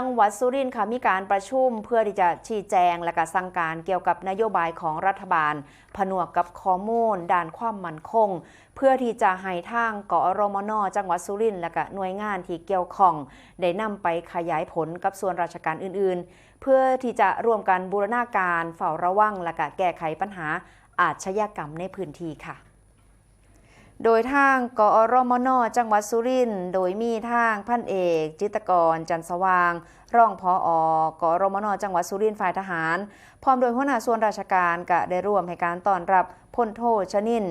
จังหวัดสุรินทร์ค่ะมีการประชุมเพื่อที่จะชี้แจงและก็สั่งการเกี่ยวกับนโยบายของรัฐบาล ผนวกกับข้อมูลด้านความมั่นคง เพื่อที่จะให้ทางกอรมนจังหวัดสุรินทร์และก็หน่วยงานที่เกี่ยวข้อง ได้นำไปขยายผลกับส่วนราชการอื่นๆ เพื่อที่จะร่วมกันบูรณาการเฝ้าระวังและก็แก้ไขปัญหาอาชญากรรมในพื้นที่ค่ะ โดยทางกอรมนจังหวัดสุรินทร์โดยมีทางพันเอก จิตกร จันสว่างรองพออกอรมนจังหวัดสุรินทร์ฝ่ายทหาร พร้อมโดยหัวหน้าส่วนราชการกะได้ร่วมให้การต้อนรับพลโทชนิน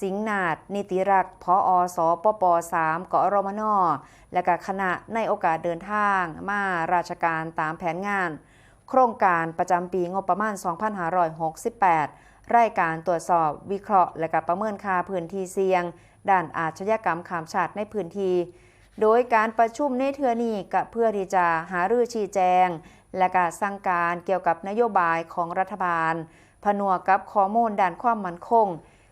สิงห์นาดนิติรักพออสปป3กอรมนและก็คณะในโอกาสเดินทาง มาราชการตามแผนงาน โครงการประจำปีงบประมาณ 2568 รายการตรวจสอบวิเคราะห์ และก็ประเมินค่าพื้นที่เสี่ยง ด้านอาชญากรรมข้ามชาติในพื้นที่โดยการประชุมในเทือนี้ก็เพื่อที่จะหารือชี้แจง และก็สั่งการเกี่ยวกับนโยบายของรัฐบาล ผนวกกับข้อมูลด้านความมั่นคง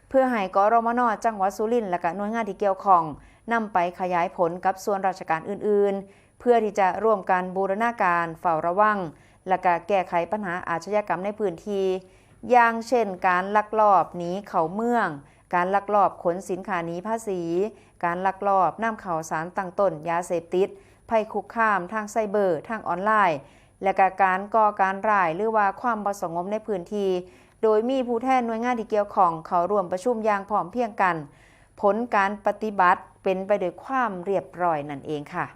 เพื่อให้กรมนจังหวัดสุรินทร์และก็หน่วยงานที่เกี่ยวข้องนำไปขยายผลกับส่วนราชการอื่น ๆ เพื่อที่จะร่วมกันบูรณาการเฝ้าระวัง และก็แก้ไขปัญหาอาชญากรรมในพื้นที่ อย่างเช่น การลักลอบหนีเข้าเมือง การลักลอบขนสินค้าหนีภาษี การลักลอบนำข่าวสารตั้งต้นยาเสพติด ภัยคุกคามทางไซเบอร์ ทางออนไลน์ และกการก่อการร้ายหรือว่าความบ่สงบในพื้นที่ โดยมีผู้แทนหน่วยงานที่เกี่ยวข้องเขาร่วมประชุมอย่างพร้อมเพียงกัน ผลการปฏิบัติเป็นไปด้วยความเรียบร้อยนั่นเองค่ะ